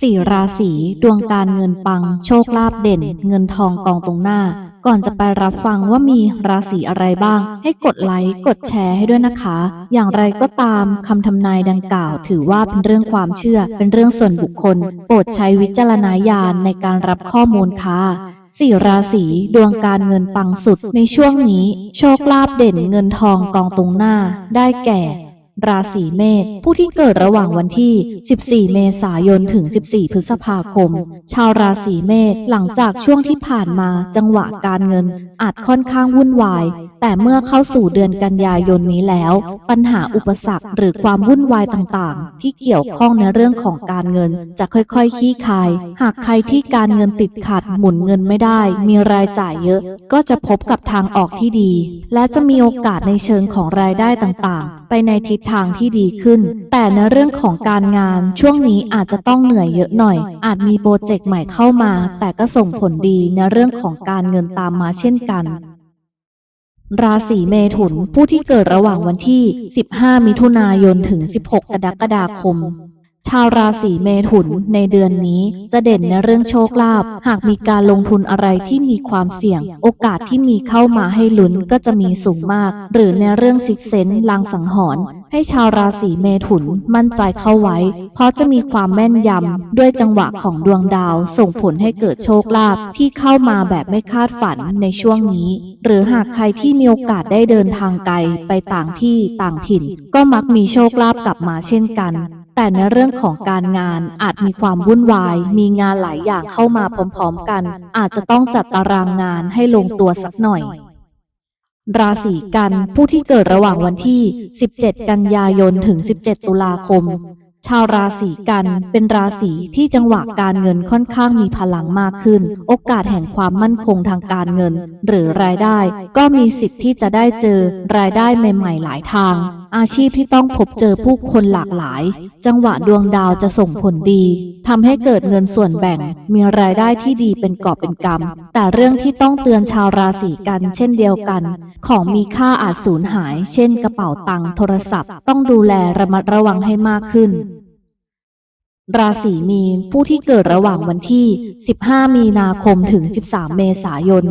สี่ราศีดวงการเงินปัง โชคลาภเด่น เงินทองกองตรงหน้า ก่อนจะไปรับฟังว่ามีราศีอะไรบ้าง ให้กดไลค์กดแชร์ให้ด้วยนะคะ อย่างไรก็ตามคำทำนายดังกล่าว ถือว่าเป็นเรื่องความเชื่อ เป็นเรื่องส่วนบุคคล โปรดใช้วิจารณญาณในการรับข้อมูลค่ะสี่ราศีดวงการเงินปังสุดในช่วงนี้ โชคลาภเด่นเงินทองกองตรงหน้า ได้แก่ ราศีเมษผู้ที่เกิดระหว่างวันที่ 14 เมษายนถึง 14 พฤษภาคม ชาวราศีเมษหลังจากช่วงที่ผ่านมาจังหวะการเงินอาจค่อนข้างวุ่นวาย แต่เมื่อเข้าสู่เดือนกันยายนนี้แล้ว ปัญหาอุปสรรคหรือความวุ่นวายต่างๆ ที่เกี่ยวข้องในเรื่องของการเงิน จะค่อยๆคลี่คลาย หากใครที่การเงินติดขัดหมุนเงินไม่ได้ มีรายจ่ายเยอะ ก็จะพบกับทางออกที่ดี และจะมีโอกาสในเชิงของรายได้ต่างๆ ไปในทิศทางที่ดีขึ้น แต่ในเรื่องของการงานช่วงนี้อาจจะต้องเหนื่อยเยอะหน่อย อาจมีโปรเจกต์ใหม่เข้ามา แต่ก็ส่งผลดีในเรื่องของการเงินตามมาเช่นกันราศีเมถุนผู้ที่เกิดระหว่างวันที่ 15 มิถุนายน ถึง 16 กรกฎาคม ชาวราศีเมถุนในเดือนนี้จะเด่นในเรื่องโชคลาภหากมีการลงทุนอะไรที่มีความเสี่ยง โอกาสที่มีเข้ามาให้ลุ้นก็จะมีสูงมาก หรือในเรื่องซิกเซนลางสังหรณ์ให้ชาวราศีเมถุนมั่นใจเข้าไว้ เพราะจะมีความแม่นยำด้วยจังหวะของดวงดาว ส่งผลให้เกิดโชคลาภที่เข้ามาแบบไม่คาดฝันในช่วงนี้ หรือหากใครที่มีโอกาสได้เดินทางไกลไปต่างที่ต่างถิ่น ก็มักมีโชคลาภกลับมาเช่นกัน แต่ในเรื่องของการงานอาจมีความวุ่นวาย มีงานหลายอย่างเข้ามาพร้อมๆกัน อาจจะต้องจัดตารางงานให้ลงตัวสักหน่อย ราศีกันผู้ที่เกิดระหว่างวันที่ 17 กันยายนถึง 17 ตุลาคม ชาวราศีกันเป็นราศีที่จังหวะการเงินค่อนข้างมีพลังมากขึ้น โอกาสแห่งความมั่นคงทางการเงิน หรือรายได้ ก็มีสิทธิ์ที่จะได้เจอรายได้ใหม่ ๆ หลายทาง อาชีพที่ต้องพบเจอผู้คนหลากหลาย จังหวะดวงดาวจะส่งผลดีทำให้เกิดเงินส่วนแบ่ง มีรายได้ที่ดีเป็นกอบเป็นกำแต่เรื่องที่ต้องเตือนชาวราศีกันเช่นเดียวกัน ของมีค่าอาจสูญหาย เช่นกระเป๋าตังค์โทรศัพท์ ต้องดูแลระมัดระวังให้มากขึ้น ราศีมีนผู้ที่เกิดระหว่างวันที่ 15 มีนาคมถึง 13 เมษายน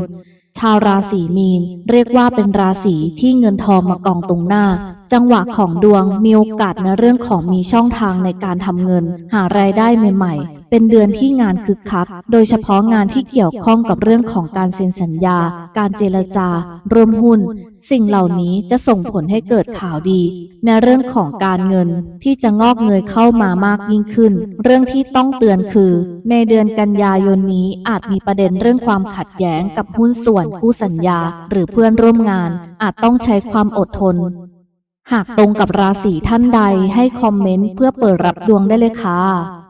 ชาวราศีมีนเรียกว่าเป็นราศีที่เงินทองมากองตรงหน้า จังหวะของดวงมีโอกาสในเรื่องของมีช่องทางในการทำเงิน หารายได้ใหม่ๆ เป็นเดือนที่งานคึกคัก โดยเฉพาะงานที่เกี่ยวข้องกับเรื่องของการเซ็นสัญญา การเจรจา ร่วมหุ้น สิ่งเหล่านี้จะส่งผลให้เกิดข่าวดี ในเรื่องของการเงินที่จะงอกเงยเข้ามามากยิ่งขึ้น เรื่องที่ต้องเตือนคือ ในเดือนกันยายนนี้อาจมีประเด็นเรื่องความขัดแย้งกับหุ้นส่วนคู่สัญญา หรือเพื่อนร่วมงาน อาจต้องใช้ความอดทนหากตรงกับราศีท่านใดให้คอมเมนต์เพื่อเปิดรับดวงได้เลยค่ะ